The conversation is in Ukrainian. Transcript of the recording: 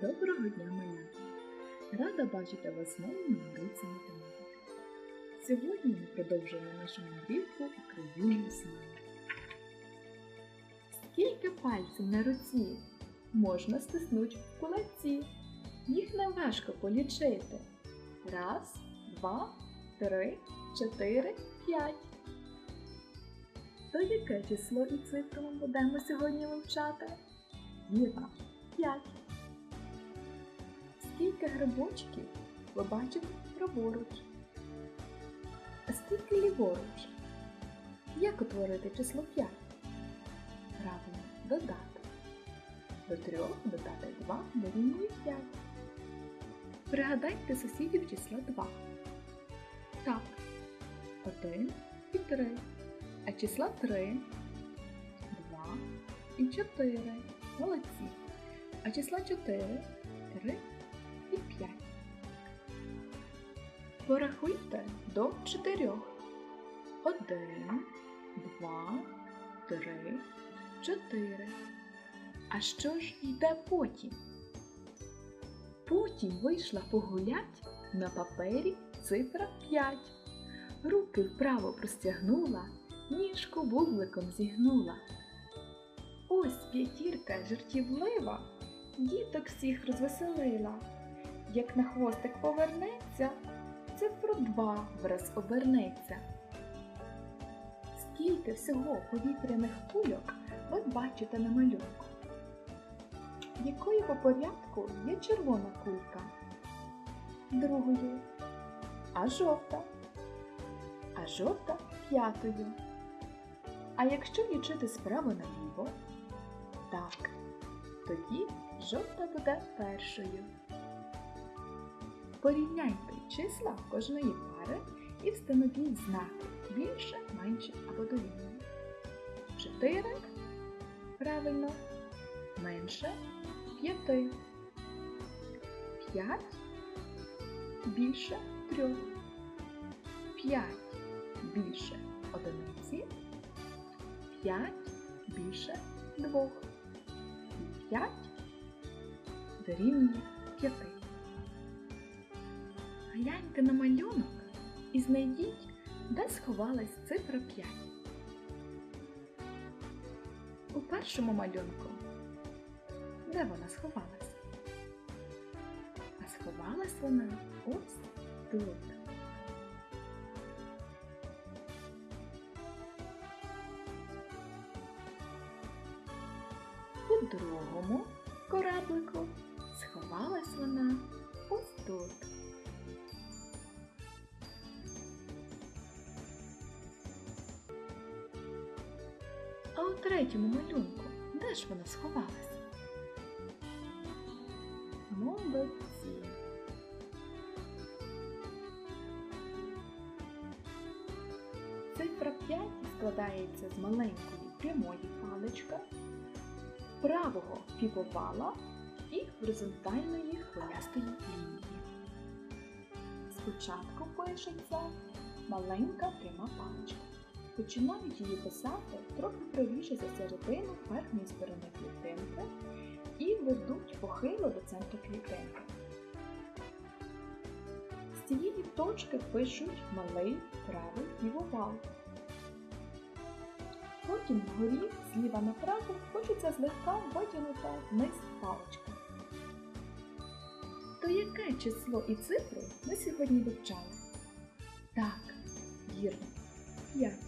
Доброго дня, малята! Рада бачити вас знову на уроці математики. Сьогодні ми продовжуємо нашу мандрівку Україною з. Скільки пальців на руці можна стиснути в кулаці? Їх не важко полічити. Раз, два, три, чотири, п'ять. То яке число і цифру ми будемо сьогодні вивчати? Вірно, п'ять. Скільки грибочків ви бачите праворуч? А скільки ліворуч? Як утворити число 5? Правильно, додати. До трьох додати 2 дорівнює 5. Пригадайте сусідів числа 2. Так, 1 і 3. А числа 3, 2 і 4. Молодці. А числа 4, 3 Порахуйте до 4. 1, 2, 3, 4. А що ж йде потім? Потім вийшла погулять на папері цифра 5. Руки вправо простягнула, ніжку бубликом зігнула. Ось п'ятірка жартівлива, діток всіх розвеселила. Як на хвостик повернеться, цифру два враз обернеться. Скільки всього повітряних кульок ви бачите на малюнку? Якою по порядку є червона кулька? Другою. А жовта? А жовта п'ятою. А якщо лічити справа наліво? Так, тоді жовта буде першою. Порівняйте числа кожної пари і встановіть знаки більше, менше або дорівнює. 4 правильно, менше 5. 5 більше 3. 5 більше одиниці. 5 більше 2. І 5 дорівнює 5. Гляньте на малюнок і знайдіть, де сховалась цифра 5. У першому малюнку. Де вона сховалась? А сховалась вона ось тут. У другому кораблику сховалась А у третьому малюнку де ж вона сховалась? Молодці. Цифра 5 складається з маленької прямої палички, правого півовала і горизонтальної хвилястої лінії. Спочатку пишеться маленька пряма паличка. Починають її писати трохи правіше за середину верхньої сторони клітинки і ведуть похило до центру клітинки. З цієї точки пишуть малий правий півовал. Потім вгорі зліва направо пишеться злегка витягнута вниз паличка. То яке число і цифру ми сьогодні вивчали? Так, вірно, 5.